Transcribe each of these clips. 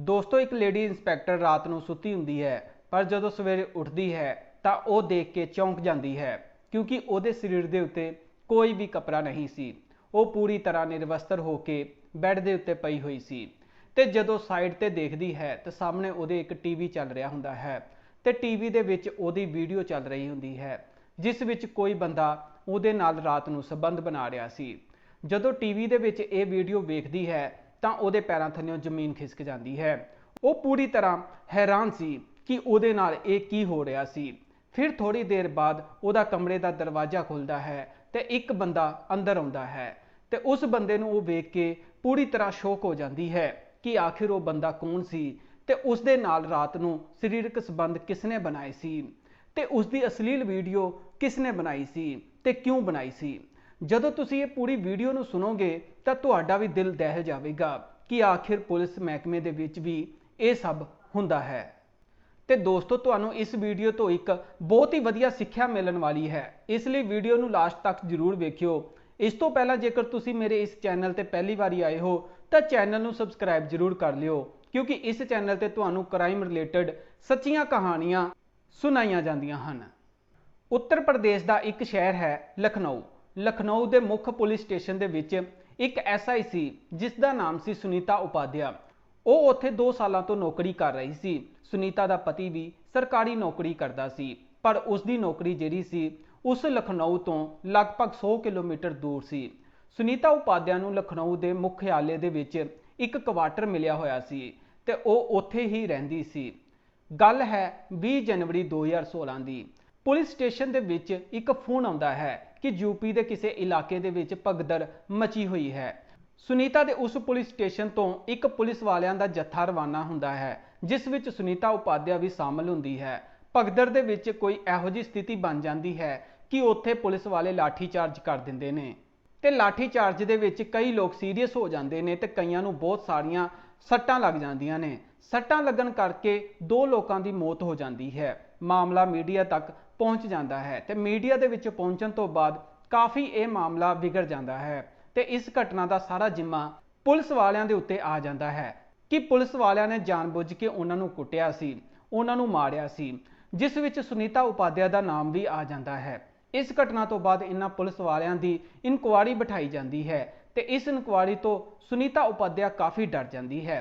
ਦੋਸਤੋ, ਇੱਕ lady inspector ਰਾਤ ਨੂੰ ਸੁੱਤੀ ਹੁੰਦੀ ਹੈ, ਪਰ ਜਦੋਂ ਸਵੇਰੇ ਉੱਠਦੀ ਹੈ, ਤਾਂ ਉਹ ਦੇਖ ਕੇ ਚੌਂਕ ਜਾਂਦੀ ਹੈ, ਕਿਉਂਕਿ ਉਹਦੇ ਸਰੀਰ ਦੇ ਉੱਤੇ ਕੋਈ ਵੀ ਕਪੜਾ ਨਹੀਂ ਸੀ। ਉਹ ਪੂਰੀ ਤਰ੍ਹਾਂ ਨਿਰਵਸਤਰ ਹੋ ਕੇ ਬੈੱਡ ਦੇ ਉੱਤੇ ਪਈ ਹੋਈ ਸੀ ਤੇ ਜਦੋਂ ਸਾਈਡ ਤੇ ਦੇਖਦੀ ਹੈ, ਤਾਂ ਸਾਹਮਣੇ ਉਹਦੇ ਇੱਕ ਟੀਵੀ ਚੱਲ ਰਿਹਾ ਹੁੰਦਾ ਹੈ ਤੇ ਟੀਵੀ ਦੇ ਵਿੱਚ ਉਹਦੀ ਵੀਡੀਓ ਚੱਲ ਰਹੀ ਹੁੰਦੀ ਹੈ, ਜਿਸ ਵਿੱਚ ਕੋਈ ਬੰਦਾ ਉਹਦੇ ਨਾਲ ਰਾਤ ਨੂੰ ਸਬੰਧ ਬਣਾ ਰਿਹਾ ਸੀ। ਜਦੋਂ ਟੀਵੀ ਦੇ ਵਿੱਚ ਇਹ ਵੀਡੀਓ ਵੇਖਦੀ ਹੈ ਤਾਂ ਉਹਦੇ ਪੈਰਾਂ ਥੱਲੇੋਂ ਜ਼ਮੀਨ ਖਿਸਕ ਜਾਂਦੀ ਹੈ। ਉਹ ਪੂਰੀ ਤਰ੍ਹਾਂ ਹੈਰਾਨ ਸੀ ਕਿ ਉਹਦੇ ਨਾਲ ਇਹ ਕੀ ਹੋ ਰਿਹਾ ਸੀ। ਫਿਰ ਥੋੜੀ ਦੇਰ ਬਾਅਦ ਉਹਦਾ ਕਮਰੇ ਦਾ ਦਰਵਾਜ਼ਾ ਖੁੱਲਦਾ ਹੈ ਤੇ ਇੱਕ ਬੰਦਾ ਅੰਦਰ ਆਉਂਦਾ ਹੈ ਤੇ ਉਸ ਬੰਦੇ ਨੂੰ ਉਹ ਵੇਖ ਕੇ ਪੂਰੀ ਤਰ੍ਹਾਂ ਸ਼ੌਕ ਹੋ ਜਾਂਦੀ ਹੈ ਕਿ ਆਖਿਰ ਉਹ ਬੰਦਾ ਕੌਣ ਸੀ ਤੇ ਉਸ ਦੇ ਨਾਲ ਰਾਤ ਨੂੰ ਸਰੀਰਕ ਸੰਬੰਧ ਕਿਸਨੇ ਬਣਾਏ ਸੀ ਤੇ ਉਸ ਦੀ ਅਸ਼ਲੀਲ ਵੀਡੀਓ ਕਿਸਨੇ ਬਣਾਈ ਸੀ ਤੇ ਕਿਉਂ ਬਣਾਈ ਸੀ। ਜਦੋਂ ਤੁਸੀਂ ਇਹ ਪੂਰੀ ਵੀਡੀਓ ਨੂੰ ਸੁਣੋਗੇ, ਤਾਂ ਤੁਹਾਡਾ ਵੀ ਦਿਲ ਦਹਿਲ ਜਾਵੇਗਾ ਕਿ ਆਖਿਰ ਪੁਲਿਸ ਮਹਿਕਮੇ ਦੇ ਵਿੱਚ ਵੀ ਇਹ ਸਭ ਹੁੰਦਾ ਹੈ। ਤੇ ਦੋਸਤੋ, ਤੁਹਾਨੂੰ ਇਸ ਵੀਡੀਓ ਤੋਂ ਇੱਕ ਬਹੁਤ ਹੀ ਵਧੀਆ ਸਿੱਖਿਆ ਮਿਲਣ ਵਾਲੀ ਹੈ। ਇਸ ਲਈ ਵੀਡੀਓ ਨੂੰ ਲਾਸਟ ਤੱਕ ਜ਼ਰੂਰ ਵੇਖਿਓ। ਇਸ ਤੋਂ ਪਹਿਲਾਂ ਜੇਕਰ ਤੁਸੀਂ ਮੇਰੇ ਇਸ ਚੈਨਲ ਤੇ ਪਹਿਲੀ ਵਾਰੀ ਆਏ ਹੋ, ਤਾਂ ਚੈਨਲ ਨੂੰ ਸਬਸਕ੍ਰਾਈਬ ਜ਼ਰੂਰ ਕਰ ਲਿਓ, ਕਿਉਂਕਿ ਇਸ ਚੈਨਲ ਤੇ ਤੁਹਾਨੂੰ ਕ੍ਰਾਈਮ ਰਿਲੇਟਡ ਸੱਚੀਆਂ ਕਹਾਣੀਆਂ ਸੁਣਾਈਆਂ ਜਾਂਦੀਆਂ ਹਨ। ਉੱਤਰ ਪ੍ਰਦੇਸ਼ ਦਾ ਇੱਕ ਸ਼ਹਿਰ ਹੈ ਲਖਨਊ। ਲਖਨਊ ਦੇ ਮੁੱਖ ਪੁਲਿਸ ਸਟੇਸ਼ਨ ਦੇ ਵਿੱਚ ਇੱਕ ਐਸਆਈ ਸੀ, ਜਿਸ ਦਾ ਨਾਮ ਸੀ ਸੁਨੀਤਾ ਉਪਾਧਿਆ। ਉਹ ਉੱਥੇ 2 ਸਾਲਾਂ ਤੋਂ ਨੌਕਰੀ ਕਰ ਰਹੀ ਸੀ। ਸੁਨੀਤਾ ਦਾ ਪਤੀ ਵੀ ਸਰਕਾਰੀ ਨੌਕਰੀ ਕਰਦਾ ਸੀ, ਪਰ ਉਸ ਦੀ ਨੌਕਰੀ ਜਿਹੜੀ ਸੀ, ਉਸ ਲਖਨਊ ਤੋਂ ਲਗਭਗ 100 ਕਿਲੋਮੀਟਰ ਦੂਰ ਸੀ। ਸੁਨੀਤਾ ਉਪਾਧਿਆ ਨੂੰ ਲਖਨਊ ਦੇ ਮੁਖਿਆਲੇ ਦੇ ਵਿੱਚ ਇੱਕ ਕੁਆਟਰ ਮਿਲਿਆ ਹੋਇਆ ਸੀ ਤੇ ਉਹ ਉੱਥੇ ਹੀ ਰਹਿੰਦੀ ਸੀ। ਗੱਲ ਹੈ 20 ਜਨਵਰੀ 2016 ਦੀ। ਪੁਲਿਸ ਸਟੇਸ਼ਨ ਦੇ ਵਿੱਚ ਇੱਕ ਫੋਨ ਆਉਂਦਾ ਹੈ ਕਿ ਯੂਪੀ ਦੇ ਕਿਸੇ ਇਲਾਕੇ ਦੇ ਵਿੱਚ ਭਗਦੜ ਮਚੀ ਹੋਈ ਹੈ। ਸੁਨੀਤਾ ਦੇ ਉਸ ਪੁਲਿਸ ਸਟੇਸ਼ਨ ਤੋਂ ਇੱਕ ਪੁਲਿਸ ਵਾਲਿਆਂ ਦਾ ਜੱਥਾ ਰਵਾਨਾ ਹੁੰਦਾ ਹੈ, ਜਿਸ ਵਿੱਚ ਸੁਨੀਤਾ ਉਪਾਧਿਆ ਵੀ ਸ਼ਾਮਲ ਹੁੰਦੀ ਹੈ। ਭਗਦੜ ਦੇ ਵਿੱਚ ਕੋਈ ਇਹੋ ਜਿਹੀ ਸਥਿਤੀ ਬਣ ਜਾਂਦੀ ਹੈ ਕਿ ਉੱਥੇ ਪੁਲਿਸ ਵਾਲੇ ਲਾਠੀ ਚਾਰਜ ਕਰ ਦਿੰਦੇ ਨੇ। ਤੇ ਲਾਠੀ ਚਾਰਜ ਦੇ ਵਿੱਚ ਕਈ ਲੋਕ ਸੀਰੀਅਸ ਹੋ ਜਾਂਦੇ ਨੇ ਤੇ ਕਈਆਂ ਨੂੰ ਬਹੁਤ ਸਾਰੀਆਂ ਸੱਟਾਂ ਲੱਗ ਜਾਂਦੀਆਂ ਨੇ। ਸੱਟਾਂ ਲੱਗਣ ਕਰਕੇ ਦੋ ਲੋਕਾਂ ਦੀ ਮੌਤ ਹੋ ਜਾਂਦੀ ਹੈ। ਮਾਮਲਾ ਮੀਡੀਆ ਤੱਕ ਪਹੁੰਚ ਜਾਂਦਾ ਹੈ ਤੇ ਮੀਡੀਆ ਦੇ ਵਿੱਚ ਪਹੁੰਚਣ ਤੋਂ ਬਾਅਦ ਕਾਫੀ ਇਹ ਮਾਮਲਾ ਵਿਗੜ ਜਾਂਦਾ ਹੈ ਤੇ ਇਸ ਘਟਨਾ ਦਾ ਸਾਰਾ ਜ਼ਿੰਮਾ ਪੁਲਿਸ ਵਾਲਿਆਂ ਦੇ ਉੱਤੇ ਆ ਜਾਂਦਾ ਹੈ ਕਿ ਪੁਲਿਸ ਵਾਲਿਆਂ ਨੇ ਜਾਣਬੁੱਝ ਕੇ ਉਹਨਾਂ ਨੂੰ ਕੁੱਟਿਆ ਸੀ, ਉਹਨਾਂ ਨੂੰ ਮਾਰਿਆ ਸੀ, ਜਿਸ ਵਿੱਚ ਸੁਨੀਤਾ ਉਪਾਧਿਆ ਦਾ ਨਾਮ ਵੀ ਆ ਜਾਂਦਾ ਹੈ। ਇਸ ਘਟਨਾ ਤੋਂ ਬਾਅਦ ਇਹਨਾਂ ਪੁਲਿਸ ਵਾਲਿਆਂ ਦੀ ਇਨਕੁਆਰੀ ਬਿਠਾਈ ਜਾਂਦੀ ਹੈ ਤੇ ਇਸ ਇਨਕੁਆਰੀ ਤੋਂ ਸੁਨੀਤਾ ਉਪਾਧਿਆ ਕਾਫੀ ਡਰ ਜਾਂਦੀ ਹੈ।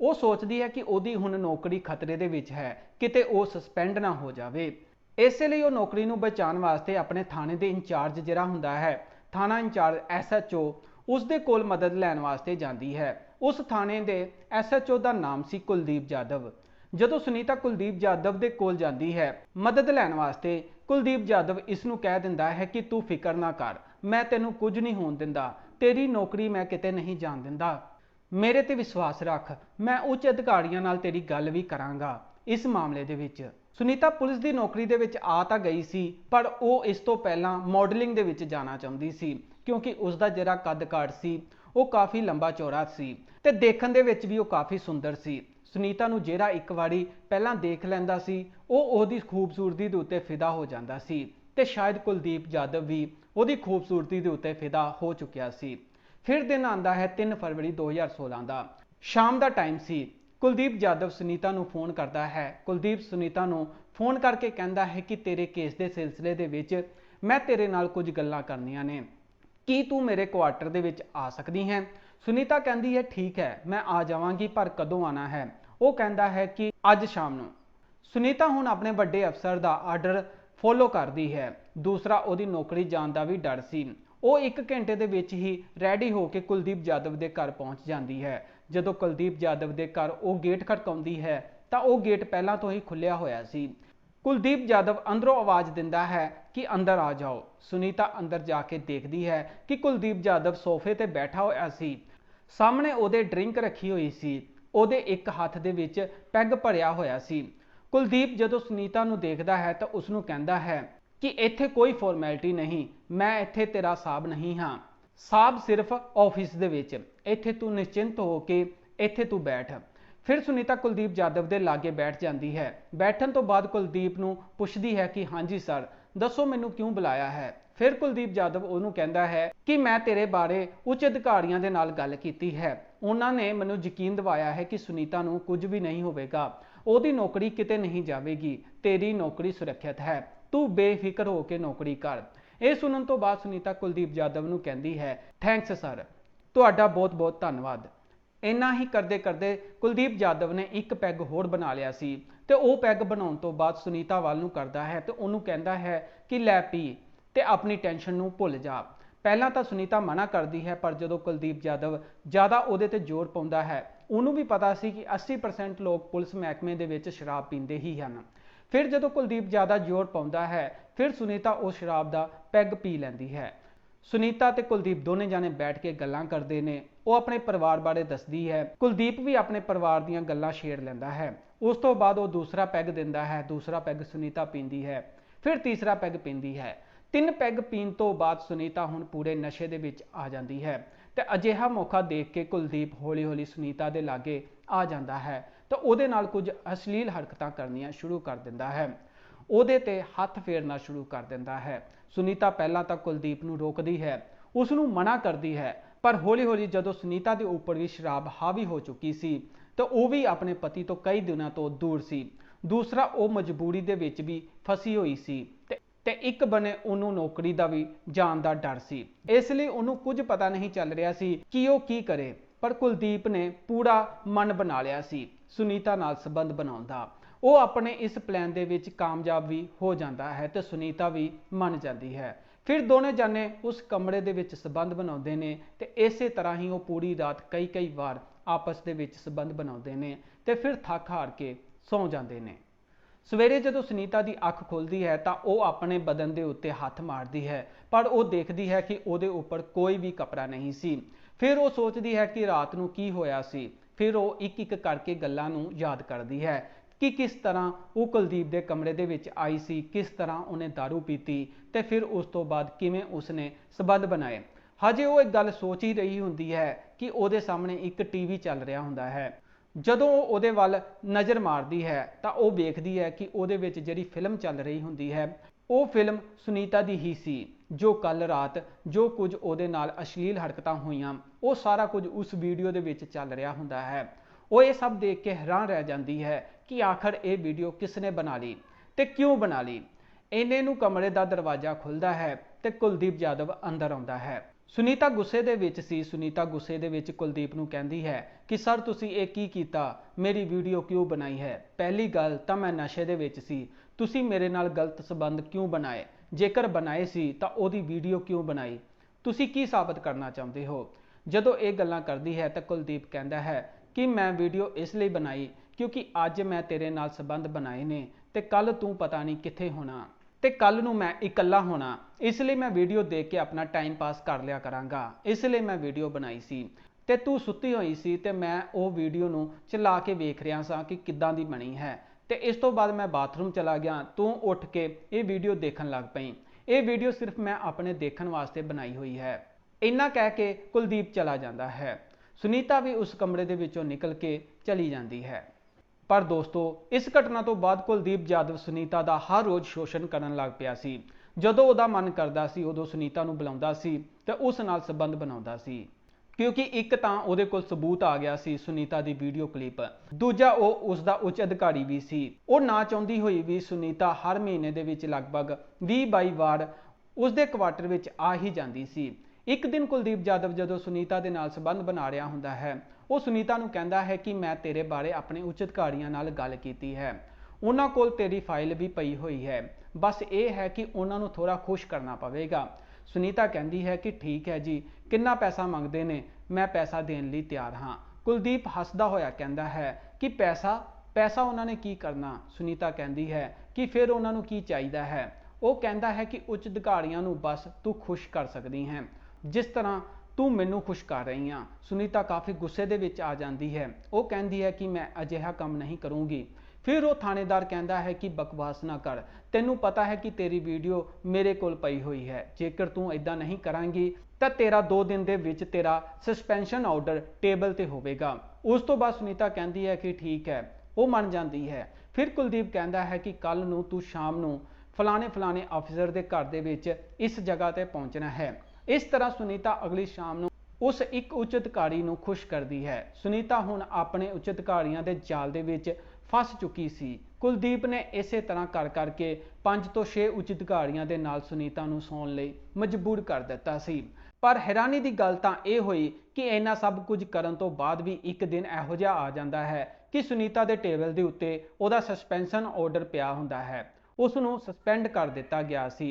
ਉਹ ਸੋਚਦੀ ਹੈ ਕਿ ਉਹਦੀ ਹੁਣ ਨੌਕਰੀ ਖਤਰੇ ਦੇ ਵਿੱਚ ਹੈ, ਕਿਤੇ ਉਹ ਸਸਪੈਂਡ ਨਾ ਹੋ ਜਾਵੇ। ਇਸੇ ਲਈ ਉਹ ਨੌਕਰੀ ਨੂੰ ਬਚਾਉਣ ਵਾਸਤੇ ਆਪਣੇ ਥਾਣੇ ਦੇ ਇੰਚਾਰਜ ਜਿਹੜਾ ਹੁੰਦਾ ਹੈ, ਥਾਣਾ ਇੰਚਾਰਜ ਐਸਐਚਓ ਉਸ ਦੇ ਕੋਲ ਮਦਦ ਲੈਣ ਵਾਸਤੇ ਜਾਂਦੀ ਹੈ। ਉਸ ਥਾਣੇ ਦੇ ਐਸਐਚਓ ਦਾ ਨਾਮ ਸੀ ਕੁਲਦੀਪ ਜਾਦਵ ਜਦੋਂ ਸੁਨੀਤਾ ਕੁਲਦੀਪ ਜਾਦਵ ਦੇ ਕੋਲ ਜਾਂਦੀ ਹੈ, ਮਦਦ ਲੈਣ ਵਾਸਤੇ, ਕੁਲਦੀਪ ਜਾਦਵ ਇਸ ਨੂੰ ਕਹਿ ਦਿੰਦਾ ਹੈ ਕਿ ਤੂੰ ਫਿਕਰ ਨਾ ਕਰ, ਮੈਂ ਤੈਨੂੰ ਕੁਝ ਨਹੀਂ ਹੋਣ ਦਿੰਦਾ, ਤੇਰੀ ਨੌਕਰੀ ਮੈਂ ਕਿਤੇ ਨਹੀਂ ਜਾਣ ਦਿੰਦਾ। ਮੇਰੇ ਤੇ ਵਿਸ਼ਵਾਸ ਰੱਖ, ਮੈਂ ਉੱਚ ਅਧਿਕਾਰੀਆਂ ਨਾਲ ਤੇਰੀ ਗੱਲ ਵੀ ਕਰਾਂਗਾ ਇਸ ਮਾਮਲੇ ਦੇ ਵਿੱਚ। ਸੁਨੀਤਾ ਪੁਲਿਸ ਦੀ ਨੌਕਰੀ ਦੇ ਵਿੱਚ ਆ ਤਾਂ ਗਈ ਸੀ, ਪਰ ਉਹ ਇਸ ਤੋਂ ਪਹਿਲਾਂ ਮਾਡਲਿੰਗ ਦੇ ਵਿੱਚ ਜਾਣਾ ਚਾਹੁੰਦੀ ਸੀ, ਕਿਉਂਕਿ ਉਸ ਦਾ ਜਿਹੜਾ ਕੱਦ ਕਾਠ ਸੀ, ਉਹ ਕਾਫੀ ਲੰਬਾ ਚੌੜਾ ਸੀ ਤੇ ਦੇਖਣ ਦੇ ਵਿੱਚ ਵੀ ਉਹ ਕਾਫੀ ਸੁੰਦਰ ਸੀ। ਸੁਨੀਤਾ ਨੂੰ ਜਿਹੜਾ ਇੱਕ ਵਾਰੀ ਪਹਿਲਾਂ ਦੇਖ ਲੈਂਦਾ ਸੀ, ਉਹ ਉਹਦੀ ਖੂਬਸੂਰਤੀ ਦੇ ਉੱਤੇ ਫਿਦਾ ਹੋ ਜਾਂਦਾ ਸੀ ਤੇ ਸ਼ਾਇਦ ਕੁਲਦੀਪ ਜਾਦਵ ਵੀ ਉਹਦੀ ਖੂਬਸੂਰਤੀ ਦੇ ਉੱਤੇ ਫਿਦਾ ਹੋ ਚੁੱਕਿਆ ਸੀ। ਫਿਰ ਦਿਨ ਆਂਦਾ ਹੈ 3 ਫਰਵਰੀ 2016 ਦਾ। ਸ਼ਾਮ ਦਾ ਟਾਈਮ ਸੀ। ਕੁਲਦੀਪ ਜਾਦਵ ਸੁਨੀਤਾ ਨੂੰ ਫੋਨ ਕਰਦਾ ਹੈ। ਕੁਲਦੀਪ ਸੁਨੀਤਾ ਨੂੰ ਫੋਨ ਕਰਕੇ ਕਹਿੰਦਾ ਹੈ ਕਿ ਤੇਰੇ ਕੇਸ ਦੇ ਸਿਲਸਿਲੇ ਦੇ ਵਿੱਚ ਮੈਂ ਤੇਰੇ ਨਾਲ ਕੁਝ ਗੱਲਾਂ ਕਰਨੀਆਂ ਨੇ। ਕੀ ਤੂੰ ਮੇਰੇ ਕੁਆਟਰ ਦੇ ਵਿੱਚ ਆ ਸਕਦੀ ਹੈ? ਸੁਨੀਤਾ ਕਹਿੰਦੀ ਹੈ, ਠੀਕ ਹੈ, ਮੈਂ ਆ ਜਾਵਾਂਗੀ, ਪਰ ਕਦੋਂ ਆਣਾ ਹੈ? ਉਹ ਕਹਿੰਦਾ ਹੈ ਕਿ ਅੱਜ ਸ਼ਾਮ ਨੂੰ। ਸੁਨੀਤਾ ਹੁਣ ਆਪਣੇ ਵੱਡੇ ਅਫਸਰ ਦਾ ਆਰਡਰ ਫੋਲੋ ਕਰਦੀ ਹੈ। ਦੂਸਰਾ ਉਹਦੀ ਨੌਕਰੀ ਜਾਣ ਦਾ ਵੀ ਡਰ ਸੀ। ਉਹ 1 ਘੰਟੇ ਦੇ ਵਿੱਚ ਹੀ ਰੈਡੀ ਹੋ ਕੇ ਕੁਲਦੀਪ ਜਾਦਵ ਦੇ ਘਰ ਪਹੁੰਚ ਜਾਂਦੀ ਹੈ। ਜਦੋਂ ਕੁਲਦੀਪ ਜਾਦਵ ਦੇ ਘਰ ਉਹ ਗੇਟ ਖੜਕਾਉਂਦੀ ਹੈ, ਤਾਂ ਉਹ ਗੇਟ ਪਹਿਲਾਂ ਤੋਂ ਹੀ ਖੁੱਲਿਆ ਹੋਇਆ ਸੀ। ਕੁਲਦੀਪ ਜਾਦਵ ਅੰਦਰੋਂ ਆਵਾਜ਼ ਦਿੰਦਾ ਹੈ ਕਿ ਅੰਦਰ ਆ ਜਾਓ। ਸੁਨੀਤਾ ਅੰਦਰ ਜਾ ਕੇ ਦੇਖਦੀ ਹੈ ਕਿ ਕੁਲਦੀਪ ਜਾਦਵ ਸੋਫੇ ਤੇ ਬੈਠਾ ਹੋਇਆ ਸੀ। ਸਾਹਮਣੇ ਉਹਦੇ ਡਰਿੰਕ ਰੱਖੀ ਹੋਈ ਸੀ। ਉਹਦੇ ਇੱਕ ਹੱਥ ਦੇ ਵਿੱਚ ਪੈਗ ਭਰਿਆ ਹੋਇਆ ਸੀ। ਕੁਲਦੀਪ ਜਦੋਂ ਸੁਨੀਤਾ ਨੂੰ ਦੇਖਦਾ ਹੈ ਤਾਂ ਉਸ ਨੂੰ ਕਹਿੰਦਾ ਹੈ ਕਿ ਇੱਥੇ ਕੋਈ ਫਾਰਮੈਲਿਟੀ ਨਹੀਂ, ਮੈਂ ਇੱਥੇ ਤੇਰਾ ਸਾਬ ਨਹੀਂ ਹਾਂ। ਸਾਬ ਸਿਰਫ ਆਫਿਸ ਦੇ ਵਿੱਚ, ਇੱਥੇ ਤੂੰ ਨਿਸ਼ਚਿੰਤ ਹੋ ਕੇ ਇੱਥੇ ਤੂੰ ਬੈਠ। ਫਿਰ ਸੁਨੀਤਾ ਕੁਲਦੀਪ ਜਾਦਵ ਦੇ ਲਾਗੇ ਬੈਠ ਜਾਂਦੀ ਹੈ। ਬੈਠਣ ਤੋਂ ਬਾਅਦ ਕੁਲਦੀਪ ਨੂੰ ਪੁੱਛਦੀ ਹੈ ਕਿ ਹਾਂਜੀ ਸਰ ਦੱਸੋ ਮੈਨੂੰ ਕਿਉਂ ਬੁਲਾਇਆ ਹੈ? ਫਿਰ ਕੁਲਦੀਪ ਜਾਦਵ ਉਹਨੂੰ ਕਹਿੰਦਾ ਹੈ ਕਿ ਮੈਂ ਤੇਰੇ ਬਾਰੇ ਉੱਚ ਅਧਿਕਾਰੀਆਂ ਦੇ ਨਾਲ ਗੱਲ ਕੀਤੀ ਹੈ। ਉਹਨਾਂ ਨੇ ਮੈਨੂੰ ਯਕੀਨ ਦਿਵਾਇਆ ਹੈ ਕਿ ਸੁਨੀਤਾ ਨੂੰ ਕੁਝ ਵੀ ਨਹੀਂ ਹੋਵੇਗਾ। ਉਹਦੀ ਨੌਕਰੀ ਕਿਤੇ ਨਹੀਂ ਜਾਵੇਗੀ। ਤੇਰੀ ਨੌਕਰੀ ਸੁਰੱਖਿਅਤ ਹੈ। ਤੂੰ ਬੇਫਿਕਰ ਹੋ ਕੇ ਨੌਕਰੀ ਕਰ। ਇਹ ਸੁਣਨ ਤੋਂ ਬਾਅਦ ਸੁਨੀਤਾ ਕੁਲਦੀਪ ਜਾਦਵ ਨੂੰ ਕਹਿੰਦੀ ਹੈ ਥੈਂਕਸ ਸਰ ਤੁਹਾਡਾ ਬਹੁਤ-ਬਹੁਤ ਧੰਨਵਾਦ। ਇੰਨਾ ਹੀ ਕਰਦੇ ਕਰਦੇ ਕੁਲਦੀਪ ਜਾਦਵ ਨੇ ਇੱਕ ਪੈਗ ਹੋਰ ਬਣਾ ਲਿਆ ਸੀ ਤੇ ਉਹ ਪੈਗ ਬਣਾਉਣ ਤੋਂ ਬਾਅਦ ਸੁਨੀਤਾ ਵੱਲ ਨੂੰ ਕਰਦਾ ਹੈ ਤੇ ਉਹਨੂੰ ਕਹਿੰਦਾ ਹੈ ਕਿ, ਲੈ ਪੀ ਤੇ ਆਪਣੀ ਟੈਨਸ਼ਨ ਨੂੰ ਭੁੱਲ ਜਾ। ਪਹਿਲਾਂ ਤਾਂ ਸੁਨੀਤਾ ਮਨਾ ਕਰਦੀ ਹੈ, ਪਰ ਜਦੋਂ ਕੁਲਦੀਪ ਜਾਦਵ ਜ਼ਿਆਦਾ ਉਹਦੇ ਤੇ ਜ਼ੋਰ ਪਾਉਂਦਾ ਹੈ, ਉਹਨੂੰ ਵੀ ਪਤਾ ਸੀ ਕਿ 80% ਲੋਕ ਪੁਲਿਸ ਮਹਿਕਮੇ ਦੇ ਵਿੱਚ ਸ਼ਰਾਬ ਪੀਂਦੇ ਹੀ ਹਨ। ਫਿਰ ਜਦੋਂ ਕੁਲਦੀਪ ਜ਼ਿਆਦਾ ਜ਼ੋਰ ਪਾਉਂਦਾ ਹੈ, ਫਿਰ ਸੁਨੀਤਾ ਉਹ ਸ਼ਰਾਬ ਦਾ ਪੈਗ ਪੀ ਲੈਂਦੀ ਹੈ। ਸੁਨੀਤਾ ਤੇ ਕੁਲਦੀਪ ਦੋਨੇ ਜਾਣੇ ਬੈਠ ਕੇ ਗੱਲਾਂ ਕਰਦੇ ਨੇ। ਉਹ ਆਪਣੇ ਪਰਿਵਾਰ ਬਾਰੇ ਦੱਸਦੀ ਹੈ। ਕੁਲਦੀਪ ਵੀ ਆਪਣੇ ਪਰਿਵਾਰ ਦੀਆਂ ਗੱਲਾਂ ਸ਼ੇਅਰ ਲੈਂਦਾ ਹੈ। ਉਸ ਤੋਂ ਬਾਅਦ ਉਹ ਦੂਸਰਾ ਪੈਗ ਦਿੰਦਾ ਹੈ। ਦੂਸਰਾ ਪੈਗ ਸੁਨੀਤਾ ਪੀਂਦੀ ਹੈ। ਫਿਰ ਤੀਸਰਾ ਪੈਗ ਪੀਂਦੀ ਹੈ। ਤਿੰਨ ਪੈਗ ਪੀਣ ਤੋਂ ਬਾਅਦ ਸੁਨੀਤਾ ਹੁਣ ਪੂਰੇ ਨਸ਼ੇ ਦੇ ਵਿੱਚ ਆ ਜਾਂਦੀ ਹੈ ਤੇ ਅਜਿਹਾ ਮੌਕਾ ਦੇਖ ਕੇ ਕੁਲਦੀਪ ਹੌਲੀ-ਹੌਲੀ ਸੁਨੀਤਾ ਦੇ ਲਾਗੇ ਆ ਜਾਂਦਾ ਹੈ। ਤਾਂ ਉਹਦੇ ਨਾਲ ਕੁਝ ਅਸ਼ਲੀਲ ਹਰਕਤਾਂ ਕਰਨੀਆਂ ਸ਼ੁਰੂ ਕਰ ਦਿੰਦਾ ਹੈ। ਉਹਦੇ ਤੇ ਹੱਥ ਫੇਰਨਾ ਸ਼ੁਰੂ ਕਰ ਦਿੰਦਾ ਹੈ। ਸੁਨੀਤਾ ਪਹਿਲਾਂ ਤਾਂ ਕੁਲਦੀਪ ਨੂੰ ਰੋਕਦੀ ਹੈ। ਉਸ ਨੂੰ ਮਨਾ ਕਰਦੀ ਹੈ। ਪਰ ਹੌਲੀ-ਹੌਲੀ ਜਦੋਂ ਸੁਨੀਤਾ ਦੇ ਉੱਪਰ ਵੀ ਸ਼ਰਾਬ ਹਾਵੀ ਹੋ ਚੁੱਕੀ ਸੀ, ਤਾਂ ਉਹ ਵੀ ਆਪਣੇ ਪਤੀ ਤੋਂ ਕਈ ਦਿਨਾਂ ਤੋਂ ਦੂਰ ਸੀ। ਦੂਸਰਾ ਉਹ ਮਜਬੂਰੀ ਦੇ ਵਿੱਚ ਵੀ ਫਸੀ ਹੋਈ ਸੀ ਤੇ ਤੇ ਇੱਕ ਬਨੇ ਉਹਨੂੰ ਨੌਕਰੀ ਦਾ ਵੀ ਜਾਣ ਦਾ ਡਰ ਸੀ। ਇਸ ਲਈ ਉਹਨੂੰ ਕੁਝ ਪਤਾ ਨਹੀਂ ਚੱਲ ਰਿਹਾ ਸੀ ਕਿ ਉਹ ਕੀ ਕਰੇ। ਪਰ ਕੁਲਦੀਪ ਨੇ ਪੂਰਾ ਮਨ ਬਣਾ ਲਿਆ ਸੀ। ਸੁਨੀਤਾ ਨਾਲ ਸੰਬੰਧ ਬਣਾਉਂਦਾ ਉਹ ਆਪਣੇ ਇਸ ਪਲਾਨ ਦੇ ਵਿੱਚ ਕਾਮਯਾਬ ਵੀ ਹੋ ਜਾਂਦਾ ਹੈ ਤੇ ਸੁਨੀਤਾ ਵੀ ਮੰਨ ਜਾਂਦੀ ਹੈ। ਫਿਰ ਦੋਨੇ ਜਾਨੇ ਉਸ ਕਮਰੇ ਦੇ ਵਿੱਚ ਸੰਬੰਧ ਬਣਾਉਂਦੇ ਨੇ ਤੇ ਇਸੇ ਤਰ੍ਹਾਂ ਹੀ ਉਹ ਪੂਰੀ ਰਾਤ ਕਈ ਕਈ ਵਾਰ ਆਪਸ ਦੇ ਵਿੱਚ ਸੰਬੰਧ ਬਣਾਉਂਦੇ ਨੇ ਤੇ ਫਿਰ ਥੱਕ ਹਾਰ ਕੇ ਸੌਂ ਜਾਂਦੇ ਨੇ। ਸਵੇਰੇ ਜਦੋਂ ਸੁਨੀਤਾ ਦੀ ਅੱਖ ਖੁੱਲਦੀ ਹੈ ਤਾਂ ਉਹ ਆਪਣੇ ਬਦਨ ਦੇ ਉੱਤੇ ਹੱਥ ਮਾਰਦੀ ਹੈ, ਪਰ ਉਹ ਦੇਖਦੀ ਹੈ ਕਿ ਉਹਦੇ ਉੱਪਰ ਕੋਈ ਵੀ ਕਪੜਾ ਨਹੀਂ ਸੀ। ਫਿਰ ਉਹ ਸੋਚਦੀ ਹੈ ਕਿ ਰਾਤ ਨੂੰ ਕੀ ਹੋਇਆ ਸੀ। ਫਿਰ ਉਹ ਇੱਕ ਇੱਕ ਕਰਕੇ ਗੱਲਾਂ ਨੂੰ ਯਾਦ ਕਰਦੀ ਹੈ ਕਿ ਕਿਸ ਤਰ੍ਹਾਂ ਉਹ ਕੁਲਦੀਪ ਦੇ ਕਮਰੇ ਦੇ ਵਿੱਚ ਆਈ ਸੀ, ਕਿਸ ਤਰ੍ਹਾਂ ਉਹਨੇ दारू ਪੀਤੀ ਤੇ ਫਿਰ ਉਸ ਤੋਂ ਬਾਅਦ ਕਿਵੇਂ ਉਸਨੇ ਸਬੰਧ ਬਣਾਏ। ਹਜੇ ਉਹ ਇੱਕ ਗੱਲ ਸੋਚ ਹੀ ਰਹੀ ਹੁੰਦੀ ਹੈ ਕਿ ਉਹਦੇ ਸਾਹਮਣੇ ਇੱਕ ਟੀਵੀ ਚੱਲ ਰਿਹਾ ਹੁੰਦਾ ਹੈ। ਜਦੋਂ ਉਹ ਉਹਦੇ ਵੱਲ ਨਜ਼ਰ ਮਾਰਦੀ ਹੈ ਤਾਂ ਉਹ ਵੇਖਦੀ ਹੈ ਕਿ ਉਹਦੇ ਵਿੱਚ ਜਿਹੜੀ ਫਿਲਮ ਚੱਲ ਰਹੀ ਹੁੰਦੀ ਹੈ ਉਹ ਫਿਲਮ ਸੁਨੀਤਾ ਦੀ ਹੀ ਸੀ, ਜੋ ਕੱਲ ਰਾਤ ਜੋ ਕੁਝ ਉਹਦੇ ਨਾਲ ਅਸ਼ਲੀਲ ਹਰਕਤਾਂ ਹੋਈਆਂ, ਉਹ ਸਾਰਾ ਕੁਝ ਉਸ ਵੀਡੀਓ ਦੇ ਵਿੱਚ ਚੱਲ ਰਿਹਾ ਹੁੰਦਾ ਹੈ। ਉਹ ਇਹ ਸਭ ਦੇਖ ਕੇ ਹੈਰਾਨ ਰਹਿ ਜਾਂਦੀ ਹੈ ਕਿ ਆਖਰ ਇਹ ਵੀਡੀਓ ਕਿਸ ਨੇ ਬਣਾ ਲਈ ਤੇ ਕਿਉਂ ਬਣਾ ਲਈ। ਇਹਨੇ ਨੂੰ ਕਮਰੇ ਦਾ ਦਰਵਾਜ਼ਾ ਖੁੱਲਦਾ ਹੈ ਤੇ ਕੁਲਦੀਪ ਜਾਦਵ ਅੰਦਰ ਆਉਂਦਾ ਹੈ। ਸੁਨੀਤਾ ਗੁੱਸੇ ਦੇ ਵਿੱਚ ਸੀ। ਸੁਨੀਤਾ ਗੁੱਸੇ ਦੇ ਵਿੱਚ ਕੁਲਦੀਪ ਨੂੰ ਕਹਿੰਦੀ ਹੈ ਕਿ, ਸਰ, ਤੁਸੀਂ ਇਹ ਕੀ ਕੀਤਾ? ਮੇਰੀ ਵੀਡੀਓ ਕਿਉਂ ਬਣਾਈ ਹੈ? ਪਹਿਲੀ ਗੱਲ ਤਾਂ ਮੈਂ ਨਸ਼ੇ ਦੇ ਵਿੱਚ ਸੀ। ਤੁਸੀਂ ਮੇਰੇ ਨਾਲ ਗਲਤ ਸਬੰਧ ਕਿਉਂ ਬਣਾਏ? ਜੇਕਰ ਬਣਾਏ ਸੀ ਤਾਂ ਉਹਦੀ ਵੀਡੀਓ ਕਿਉਂ ਬਣਾਈ? ਤੁਸੀਂ ਕੀ ਸਾਬਤ ਕਰਨਾ ਚਾਹੁੰਦੇ ਹੋ? ਜਦੋਂ ਇਹ ਗੱਲਾਂ ਕਰਦੀ ਹੈ ਤਾਂ ਕੁਲਦੀਪ ਕਹਿੰਦਾ ਹੈ ਕਿ, ਮੈਂ ਵੀਡੀਓ ਇਸ ਲਈ ਬਣਾਈ ਕਿਉਂਕਿ ਅੱਜ ਮੈਂ ਤੇਰੇ ਨਾਲ ਸਬੰਧ ਬਣਾਏ ਨੇ ਤੇ ਕੱਲ ਤੂੰ ਪਤਾ ਨਹੀਂ ਕਿੱਥੇ ਹੋਣਾ। ਤੇ ਕੱਲ ਨੂੰ ਮੈਂ ਇਕੱਲਾ ਹੋਣਾ। ਇਸ ਲਈ ਮੈਂ ਵੀਡੀਓ ਦੇਖ ਕੇ ਆਪਣਾ ਟਾਈਮ ਪਾਸ ਕਰ ਲਿਆ ਕਰਾਂਗਾ। ਇਸ ਲਈ ਮੈਂ ਵੀਡੀਓ ਬਣਾਈ ਸੀ। ਤੇ ਤੂੰ ਸੁੱਤੀ ਹੋਈ ਸੀ ਤੇ ਮੈਂ ਉਹ ਵੀਡੀਓ ਨੂੰ ਚਲਾ ਕੇ ਵੇਖ ਰਿਹਾ ਸਾਂ ਕਿ ਕਿੱਦਾਂ ਦੀ ਬਣੀ ਹੈ। ਤੇ ਇਸ ਤੋਂ ਬਾਅਦ ਮੈਂ ਬਾਥਰੂਮ ਚਲਾ ਗਿਆ। ਤੂੰ ਉੱਠ ਕੇ ਇਹ ਵੀਡੀਓ ਦੇਖਣ ਲੱਗ ਪਈ। ਇਹ ਵੀਡੀਓ ਸਿਰਫ ਮੈਂ ਆਪਣੇ ਦੇਖਣ ਵਾਸਤੇ ਬਣਾਈ ਹੋਈ ਹੈ। ਇੰਨਾ ਕਹਿ ਕੇ ਕੁਲਦੀਪ ਚਲਾ ਜਾਂਦਾ ਹੈ। ਸੁਨੀਤਾ ਵੀ ਉਸ ਕਮਰੇ ਦੇ ਵਿੱਚੋਂ ਨਿਕਲ ਕੇ ਚਲੀ ਜਾਂਦੀ ਹੈ। ਪਰ ਦੋਸਤੋ, ਇਸ ਘਟਨਾ ਤੋਂ ਬਾਅਦ ਕੁਲਦੀਪ ਜਾਦਵ ਸੁਨੀਤਾ ਦਾ ਹਰ ਰੋਜ਼ ਸ਼ੋਸ਼ਣ ਕਰਨ ਲੱਗ ਪਿਆ ਸੀ। ਜਦੋਂ ਉਹਦਾ ਮਨ ਕਰਦਾ ਸੀ, ਉਦੋਂ ਸੁਨੀਤਾ ਨੂੰ ਬੁਲਾਉਂਦਾ ਸੀ ਤੇ ਉਸ ਨਾਲ ਸੰਬੰਧ ਬਣਾਉਂਦਾ ਸੀ। ਕਿਉਂਕਿ ਇੱਕ ਤਾਂ ਉਹਦੇ ਕੋਲ ਸਬੂਤ ਆ ਗਿਆ ਸੀ ਸੁਨੀਤਾ ਦੀ ਵੀਡੀਓ ਕਲਿੱਪ। ਦੂਜਾ, ਉਹ ਉਸ ਦਾ ਉੱਚ ਅਧਿਕਾਰੀ ਵੀ ਸੀ। ਉਹ ਨਾ ਚਾਹੁੰਦੀ ਹੋਈ ਵੀ ਸੁਨੀਤਾ ਹਰ ਮਹੀਨੇ ਦੇ ਵਿੱਚ ਲਗਭਗ 20 22 ਵਾਰ ਉਸ ਦੇ ਕੁਆਟਰ ਵਿੱਚ ਆ ਹੀ ਜਾਂਦੀ ਸੀ। ਇੱਕ ਦਿਨ ਕੁਲਦੀਪ ਜਾਦਵ ਜਦੋਂ ਸੁਨੀਤਾ ਦੇ ਨਾਲ ਸੰਬੰਧ ਬਣਾ ਰਿਹਾ ਹੁੰਦਾ ਹੈ, ਉਹ ਸੁਨੀਤਾ ਨੂੰ ਕਹਿੰਦਾ ਹੈ ਕਿ ਮੈਂ ਤੇਰੇ ਬਾਰੇ ਆਪਣੇ ਉੱਚ ਅਧਿਕਾਰੀਆਂ ਨਾਲ ਗੱਲ ਕੀਤੀ ਹੈ। ਉਹਨਾਂ ਕੋਲ ਤੇਰੀ ਫਾਈਲ ਵੀ ਪਈ ਹੋਈ ਹੈ। ਬਸ ਇਹ ਹੈ ਕਿ ਉਹਨਾਂ ਨੂੰ ਥੋੜਾ ਖੁਸ਼ ਕਰਨਾ ਪਵੇਗਾ। ਸੁਨੀਤਾ ਕਹਿੰਦੀ ਹੈ ਕਿ ਠੀਕ ਹੈ ਜੀ, ਕਿੰਨਾ ਪੈਸਾ ਮੰਗਦੇ ਨੇ, ਮੈਂ ਪੈਸਾ ਦੇਣ ਲਈ ਤਿਆਰ ਹਾਂ। ਕੁਲਦੀਪ ਹੱਸਦਾ ਹੋਇਆ ਕਹਿੰਦਾ ਹੈ ਕਿ ਪੈਸਾ ਪੈਸਾ ਉਹਨਾਂ ਨੇ ਕੀ ਕਰਨਾ? ਸੁਨੀਤਾ ਕਹਿੰਦੀ ਹੈ ਕਿ ਫਿਰ ਉਹਨਾਂ ਨੂੰ ਕੀ ਚਾਹੀਦਾ ਹੈ? ਉਹ ਕਹਿੰਦਾ ਹੈ ਕਿ ਉੱਚ ਅਧਿਕਾਰੀਆਂ ਨੂੰ ਬਸ ਤੂੰ ਖੁਸ਼ ਕਰ ਸਕਦੀ ਹੈ। ਜਿਸ ਤਰ੍ਹਾਂ ਤੂੰ ਮੈਨੂੰ ਖੁਸ਼ ਕਰ ਰਹੀ ਆ। ਸੁਨੀਤਾ ਕਾਫੀ ਗੁੱਸੇ ਦੇ ਵਿੱਚ ਆ ਜਾਂਦੀ ਹੈ। ਉਹ ਕਹਿੰਦੀ ਹੈ ਕਿ ਮੈਂ ਅਜਿਹਾ ਕੰਮ ਨਹੀਂ ਕਰੂੰਗੀ। ਫਿਰ ਉਹ ਥਾਣੇਦਾਰ ਕਹਿੰਦਾ ਹੈ ਕਿ ਬਕਵਾਸ ਨਾ ਕਰ। ਤੈਨੂੰ ਪਤਾ ਹੈ ਕਿ ਤੇਰੀ ਵੀਡੀਓ ਮੇਰੇ ਕੋਲ ਪਈ ਹੋਈ ਹੈ। ਜੇਕਰ ਤੂੰ ਇਦਾਂ ਨਹੀਂ ਕਰਾਂਗੀ, ਤਾਂ ਤੇਰਾ 2 ਦਿਨ ਦੇ ਵਿੱਚ ਤੇਰਾ ਸਸਪੈਂਸ਼ਨ ਆਰਡਰ ਟੇਬਲ ਤੇ ਹੋਵੇਗਾ। ਉਸ ਤੋਂ ਬਾਅਦ ਸੁਨੀਤਾ ਕਹਿੰਦੀ ਹੈ ਕਿ ਠੀਕ ਹੈ। ਉਹ ਮੰਨ ਜਾਂਦੀ ਹੈ। ਫਿਰ ਕੁਲਦੀਪ ਕਹਿੰਦਾ ਹੈ ਕਿ ਕੱਲ ਨੂੰ ਤੂੰ ਸ਼ਾਮ ਨੂੰ ਫਲਾਣੇ ਫਲਾਣੇ ਅਫਸਰ ਦੇ ਘਰ ਦੇ ਵਿੱਚ ਇਸ ਜਗ੍ਹਾ ਤੇ ਪਹੁੰਚਣਾ ਹੈ। ਇਸ ਤਰ੍ਹਾਂ ਸੁਨੀਤਾ ਅਗਲੀ ਸ਼ਾਮ ਨੂੰ ਉਸ ਇੱਕ ਉੱਚ ਅਧਿਕਾਰੀ ਨੂੰ ਖੁਸ਼ ਕਰਦੀ ਹੈ। ਸੁਨੀਤਾ ਹੁਣ ਆਪਣੇ ਉੱਚ ਅਧਿਕਾਰੀਆਂ ਦੇ ਜਾਲ ਦੇ ਵਿੱਚ ਫਸ ਚੁੱਕੀ ਸੀ। ਕੁਲਦੀਪ ਨੇ ਇਸੇ ਤਰ੍ਹਾਂ ਕਰ ਕਰਕੇ 5 ਤੋਂ 6 ਉੱਚ ਅਧਿਕਾਰੀਆਂ ਦੇ ਨਾਲ ਸੁਨੀਤਾ ਨੂੰ ਸੌਣ ਲਈ ਮਜਬੂਰ ਕਰ ਦਿੱਤਾ ਸੀ। ਪਰ ਹੈਰਾਨੀ ਦੀ ਗੱਲ ਤਾਂ ਇਹ ਹੋਈ ਕਿ ਇਹਨਾਂ ਸਭ ਕੁਝ ਕਰਨ ਤੋਂ ਬਾਅਦ ਵੀ ਇੱਕ ਦਿਨ ਇਹੋ ਜਿਹਾ ਆ ਜਾਂਦਾ ਹੈ ਕਿ ਸੁਨੀਤਾ ਦੇ ਟੇਬਲ ਦੇ ਉੱਤੇ ਉਹਦਾ ਸਸਪੈਂਸ਼ਨ ਆਰਡਰ ਪਿਆ ਹੁੰਦਾ ਹੈ। ਉਸ ਨੂੰ ਸਸਪੈਂਡ ਕਰ ਦਿੱਤਾ ਗਿਆ ਸੀ।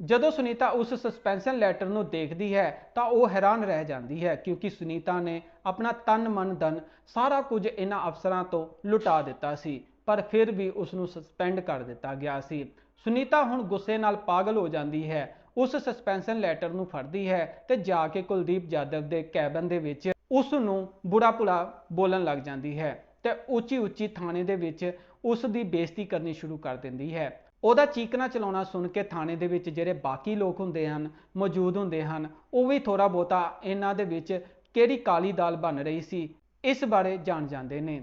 ਜਦੋਂ ਸੁਨੀਤਾ ਉਸ ਸਸਪੈਂਸ਼ਨ ਲੈਟਰ ਨੂੰ ਦੇਖਦੀ ਹੈ, ਤਾਂ ਉਹ ਹੈਰਾਨ ਰਹਿ ਜਾਂਦੀ ਹੈ ਕਿਉਂਕਿ ਸੁਨੀਤਾ ਨੇ ਆਪਣਾ ਤਨ, ਮਨ, ਧਨ ਸਾਰਾ ਕੁਝ ਇਹਨਾਂ ਅਫਸਰਾਂ ਤੋਂ ਲੁਟਾ ਦਿੱਤਾ ਸੀ, ਪਰ ਫਿਰ ਵੀ ਉਸ ਨੂੰ ਸਸਪੈਂਡ ਕਰ ਦਿੱਤਾ ਗਿਆ ਸੀ। ਸੁਨੀਤਾ ਹੁਣ ਗੁੱਸੇ ਨਾਲ ਪਾਗਲ ਹੋ ਜਾਂਦੀ ਹੈ, ਉਸ ਸਸਪੈਂਸ਼ਨ ਲੈਟਰ ਨੂੰ ਫੜਦੀ ਹੈ ਤੇ ਜਾ ਕੇ ਕੁਲਦੀਪ ਜਾਦਵ ਦੇ ਕੈਬਨ ਦੇ ਵਿੱਚ ਉਸ ਨੂੰ ਬੁਰਾ ਭੁਲਾ ਬੋਲਣ ਲੱਗ ਜਾਂਦੀ ਹੈ ਤੇ ਉੱਚੀ ਉੱਚੀ ਥਾਣੇ ਦੇ ਵਿੱਚ ਉਸ ਦੀ ਬੇਇੱਜ਼ਤੀ ਕਰਨੀ ਸ਼ੁਰੂ ਕਰ ਦਿੰਦੀ ਹੈ। ਉਹਦਾ ਚੀਕਣਾ ਚਲਾਉਣਾ ਸੁਣ ਕੇ ਥਾਣੇ ਦੇ ਵਿੱਚ ਜਿਹੜੇ ਬਾਕੀ ਲੋਕ ਹੁੰਦੇ ਹਨ, ਮੌਜੂਦ ਹੁੰਦੇ ਹਨ, ਉਹ ਵੀ ਥੋੜਾ ਬਹੁਤਾ ਇਹਨਾਂ ਦੇ ਵਿੱਚ ਕਿਹੜੀ ਕਾਲੀ ਦਾਲ ਬਣ ਰਹੀ ਸੀ, ਇਸ ਬਾਰੇ ਜਾਣ ਜਾਂਦੇ ਨੇ।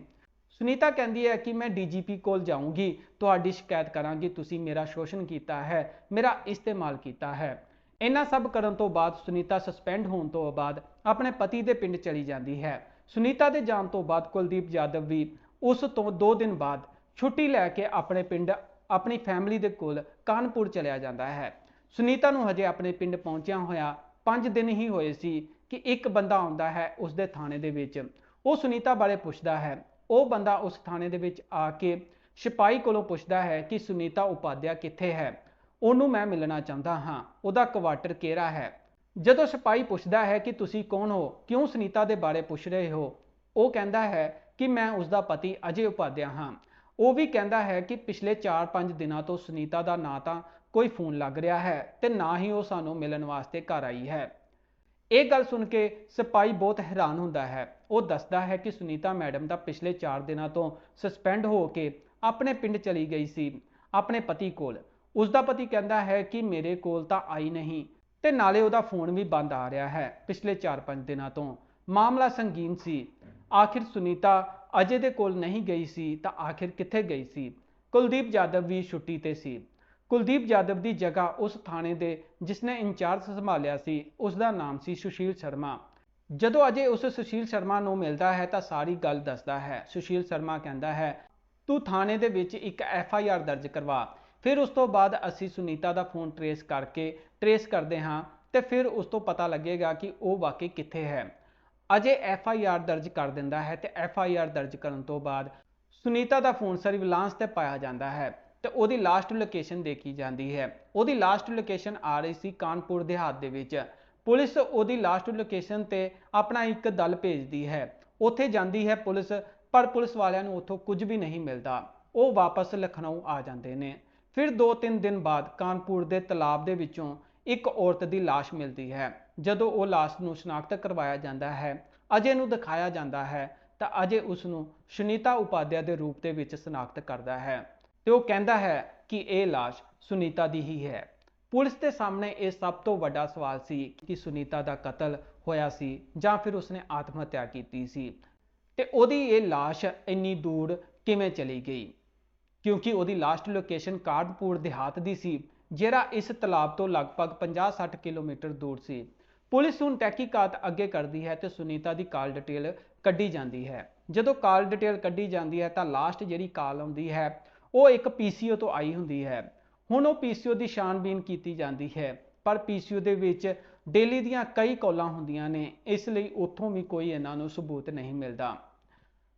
ਸੁਨੀਤਾ ਕਹਿੰਦੀ ਹੈ ਕਿ ਮੈਂ ਡੀਜੀਪੀ ਕੋਲ ਜਾਊਂਗੀ, ਤੁਹਾਡੀ ਸ਼ਿਕਾਇਤ ਕਰਾਂਗੀ, ਤੁਸੀਂ ਮੇਰਾ ਸ਼ੋਸ਼ਣ ਕੀਤਾ ਹੈ, ਮੇਰਾ ਇਸਤੇਮਾਲ ਕੀਤਾ ਹੈ। ਇਹਨਾਂ ਸਭ ਕਰਨ ਤੋਂ ਬਾਅਦ ਸੁਨੀਤਾ ਸਸਪੈਂਡ ਹੋਣ ਤੋਂ ਬਾਅਦ ਆਪਣੇ ਪਤੀ ਦੇ ਪਿੰਡ ਚਲੀ ਜਾਂਦੀ ਹੈ। ਸੁਨੀਤਾ ਦੇ ਜਾਣ ਤੋਂ ਬਾਅਦ ਕੁਲਦੀਪ ਜਾਦਵ ਵੀ ਉਸ ਤੋਂ 2 ਦਿਨ ਬਾਅਦ ਛੁੱਟੀ ਲੈ ਕੇ ਆਪਣੇ ਪਿੰਡ ਆਪਣੀ ਫੈਮਿਲੀ ਦੇ ਕੋਲ ਕਾਨਪੁਰ ਚਲਿਆ ਜਾਂਦਾ ਹੈ। ਸੁਨੀਤਾ ਨੂੰ ਹਜੇ ਆਪਣੇ ਪਿੰਡ ਪਹੁੰਚਿਆ ਹੋਇਆ 5 ਦਿਨ ਹੀ ਹੋਏ ਸੀ ਕਿ ਇੱਕ ਬੰਦਾ ਆਉਂਦਾ ਹੈ ਉਸ ਦੇ ਥਾਣੇ ਦੇ ਵਿੱਚ। ਉਹ ਸੁਨੀਤਾ ਬਾਰੇ ਪੁੱਛਦਾ ਹੈ। ਉਹ ਬੰਦਾ ਉਸ ਥਾਣੇ ਦੇ ਵਿੱਚ ਆ ਕੇ ਸਿਪਾਹੀ ਕੋਲੋਂ ਪੁੱਛਦਾ ਹੈ ਕਿ ਸੁਨੀਤਾ ਉਪਾਧਿਆ ਕਿੱਥੇ ਹੈ। ਉਹਨੂੰ ਮੈਂ ਮਿਲਣਾ ਚਾਹੁੰਦਾ ਹਾਂ। ਉਹਦਾ ਕੁਆਟਰ ਕਿਹੜਾ ਹੈ? ਜਦੋਂ ਸਿਪਾਹੀ ਪੁੱਛਦਾ ਹੈ ਕਿ ਤੁਸੀਂ ਕੌਣ ਹੋ, ਕਿਉਂ ਸੁਨੀਤਾ ਦੇ ਬਾਰੇ ਪੁੱਛ ਰਹੇ ਹੋ, ਉਹ ਕਹਿੰਦਾ ਹੈ ਕਿ ਮੈਂ ਉਸ ਦਾ ਪਤੀ ਅਜੇ ਉਪਾਧਿਆ ਹਾਂ। ਉਹ ਵੀ ਕਹਿੰਦਾ ਹੈ ਕਿ ਪਿਛਲੇ 4-5 ਦਿਨਾਂ ਤੋਂ ਸੁਨੀਤਾ ਦਾ ਨਾ ਤਾਂ ਕੋਈ ਫੋਨ ਲੱਗ ਰਿਹਾ ਹੈ ਤੇ ਨਾ ਹੀ ਉਹ ਸਾਨੂੰ ਮਿਲਣ ਵਾਸਤੇ ਘਰ ਆਈ ਹੈ। ਇਹ ਗੱਲ ਸੁਣ ਕੇ ਸਿਪਾਹੀ ਬਹੁਤ ਹੈਰਾਨ ਹੁੰਦਾ ਹੈ। ਉਹ ਦੱਸਦਾ ਹੈ ਕਿ ਸੁਨੀਤਾ ਮੈਡਮ ਦਾ ਪਿਛਲੇ 4 ਦਿਨਾਂ ਤੋਂ ਸਸਪੈਂਡ ਹੋ ਕੇ ਆਪਣੇ ਪਿੰਡ ਚਲੀ ਗਈ ਸੀ, ਆਪਣੇ ਪਤੀ ਕੋਲ। ਉਸ ਦਾ ਪਤੀ ਕਹਿੰਦਾ ਹੈ ਕਿ ਮੇਰੇ ਕੋਲ ਤਾਂ ਆਈ ਨਹੀਂ ਤੇ ਨਾਲੇ ਉਹਦਾ ਫੋਨ ਵੀ ਬੰਦ ਆ ਰਿਹਾ ਹੈ ਪਿਛਲੇ 4-5 ਦਿਨਾਂ ਤੋਂ। ਮਾਮਲਾ ਸੰਗੀਨ ਸੀ। ਆਖਿਰ ਸੁਨੀਤਾ ਅਜੇ ਦੇ ਕੋਲ ਨਹੀਂ ਗਈ ਸੀ ਤਾਂ ਆਖਿਰ ਕਿੱਥੇ ਗਈ ਸੀ? ਕੁਲਦੀਪ ਜਾਦਵ ਵੀ ਛੁੱਟੀ ਤੇ ਸੀ। ਕੁਲਦੀਪ ਜਾਦਵ ਦੀ ਜਗ੍ਹਾ ਉਸ ਥਾਣੇ ਦੇ ਜਿਸਨੇ ਇੰਚਾਰਜ ਸੰਭਾਲਿਆ ਸੀ ਉਸ ਦਾ ਨਾਮ ਸੀ ਸੁਸ਼ੀਲ ਸ਼ਰਮਾ। ਜਦੋਂ ਅਜੇ ਉਸ ਸੁਸ਼ੀਲ ਸ਼ਰਮਾ ਨੂੰ ਮਿਲਦਾ ਹੈ ਤਾਂ ਸਾਰੀ ਗੱਲ ਦੱਸਦਾ ਹੈ। ਸੁਸ਼ੀਲ ਸ਼ਰਮਾ ਕਹਿੰਦਾ ਹੈ, ਤੂੰ ਥਾਣੇ ਦੇ ਵਿੱਚ ਇੱਕ ਐਫ ਆਈ ਆਰ ਦਰਜ ਕਰਵਾ। ਫਿਰ ਉਸ ਤੋਂ ਬਾਅਦ ਅਸੀਂ ਸੁਨੀਤਾ ਦਾ ਫੋਨ ਟਰੇਸ ਕਰਕੇ ਟਰੇਸ ਕਰਦੇ ਹਾਂ ਤੇ ਫਿਰ ਉਸ ਤੋਂ ਪਤਾ ਲੱਗੇਗਾ ਕਿ ਉਹ ਵਾਕਈ ਕਿੱਥੇ ਹੈ। ਅਜੇ ਐਫ ਆਈ ਆਰ ਦਰਜ ਕਰ ਦਿੰਦਾ ਹੈ ਤੇ ਐਫ ਆਈ ਆਰ ਦਰਜ ਕਰਨ ਤੋਂ ਬਾਅਦ ਸੁਨੀਤਾ ਦਾ ਫੋਨ ਸਰਵਿਲਾਂਸ ਤੇ ਪਾਇਆ ਜਾਂਦਾ ਹੈ ਤੇ ਉਹਦੀ ਲਾਸਟ ਲੋਕੇਸ਼ਨ ਦੇਖੀ ਜਾਂਦੀ ਹੈ। ਉਹਦੀ ਲਾਸਟ ਲੋਕੇਸ਼ਨ ਆ ਰਹੀ ਸੀ ਕਾਨਪੁਰ ਦਿਹਾਤ ਦੇ ਵਿੱਚ। ਪੁਲਿਸ ਉਹਦੀ ਲਾਸਟ ਲੋਕੇਸ਼ਨ ਤੇ ਆਪਣਾ ਇੱਕ ਦਲ ਭੇਜਦੀ ਹੈ। ਉੱਥੇ ਜਾਂਦੀ ਹੈ ਪੁਲਿਸ, ਪਰ ਪੁਲਿਸ ਵਾਲਿਆਂ ਨੂੰ ਉੱਥੋਂ ਕੁਝ ਵੀ ਨਹੀਂ ਮਿਲਦਾ। ਉਹ ਵਾਪਸ ਲਖਨਊ ਆ ਜਾਂਦੇ ਨੇ। ਫਿਰ 2-3 ਦਿਨ ਬਾਅਦ ਕਾਨਪੁਰ ਦੇ ਤਲਾਬ ਦੇ ਵਿੱਚੋਂ ਇੱਕ ਔਰਤ ਦੀ ਲਾਸ਼ ਮਿਲਦੀ ਹੈ। ਜਦੋਂ ਉਹ ਲਾਸ਼ ਨੂੰ ਸ਼ਨਾਖਤ ਕਰਵਾਇਆ ਜਾਂਦਾ ਹੈ, ਅਜੇ ਨੂੰ ਦਿਖਾਇਆ ਜਾਂਦਾ ਹੈ, ਤਾਂ ਅਜੇ ਉਸ ਨੂੰ ਸੁਨੀਤਾ ਉਪਾਧਿਆ ਦੇ ਰੂਪ ਦੇ ਵਿੱਚ ਸ਼ਨਾਖਤ ਕਰਦਾ ਹੈ ਤੇ ਉਹ ਕਹਿੰਦਾ ਹੈ ਕਿ ਇਹ ਲਾਸ਼ ਸੁਨੀਤਾ ਦੀ ਹੀ ਹੈ। ਪੁਲਿਸ ਦੇ ਸਾਹਮਣੇ ਇਹ ਸਭ ਤੋਂ ਵੱਡਾ ਸਵਾਲ ਸੀ ਕਿ ਸੁਨੀਤਾ ਦਾ ਕਤਲ ਹੋਇਆ ਸੀ ਜਾਂ ਫਿਰ ਉਸਨੇ ਆਤਮ ਹੱਤਿਆ ਕੀਤੀ ਸੀ ਤੇ ਉਹਦੀ ਇਹ ਲਾਸ਼ ਇੰਨੀ ਦੂਰ ਕਿਵੇਂ ਚਲੀ ਗਈ? ਕਿਉਂਕਿ ਉਹਦੀ ਲਾਸਟ ਲੋਕੇਸ਼ਨ ਕਾਰਡਪੁਰ ਦਿਹਾਤ ਦੀ ਸੀ ਜਿਹੜਾ ਇਸ ਤਲਾਬ ਤੋਂ ਲਗਭਗ 50-60 ਕਿਲੋਮੀਟਰ ਦੂਰ ਸੀ। ਪੁਲਿਸ ਹੁਣ ਤਹਿਕੀਕਾਤ ਅੱਗੇ ਕਰਦੀ ਹੈ ਤੇ ਸੁਨੀਤਾ ਦੀ ਕਾਲ ਡਿਟੇਲ ਕੱਢੀ ਜਾਂਦੀ ਹੈ। ਜਦੋਂ ਕਾਲ ਡਿਟੇਲ ਕੱਢੀ ਜਾਂਦੀ ਹੈ ਤਾਂ ਲਾਸਟ ਜਿਹੜੀ ਕਾਲ ਆਉਂਦੀ ਹੈ, ਉਹ ਇੱਕ ਪੀਸੀਓ ਤੋਂ ਆਈ ਹੁੰਦੀ ਹੈ। ਹੁਣ ਉਹ ਪੀਸੀਓ ਦੀ ਛਾਣਬੀਨ ਕੀਤੀ ਜਾਂਦੀ ਹੈ, ਪਰ ਪੀਸੀਓ ਦੇ ਵਿੱਚ ਡੇਲੀ ਦੀਆਂ ਕਈ ਕਾਲਾਂ ਹੁੰਦੀਆਂ ਨੇ, ਇਸ ਲਈ ਉੱਥੋਂ ਵੀ ਕੋਈ ਇਹਨਾਂ ਨੂੰ ਸਬੂਤ ਨਹੀਂ ਮਿਲਦਾ।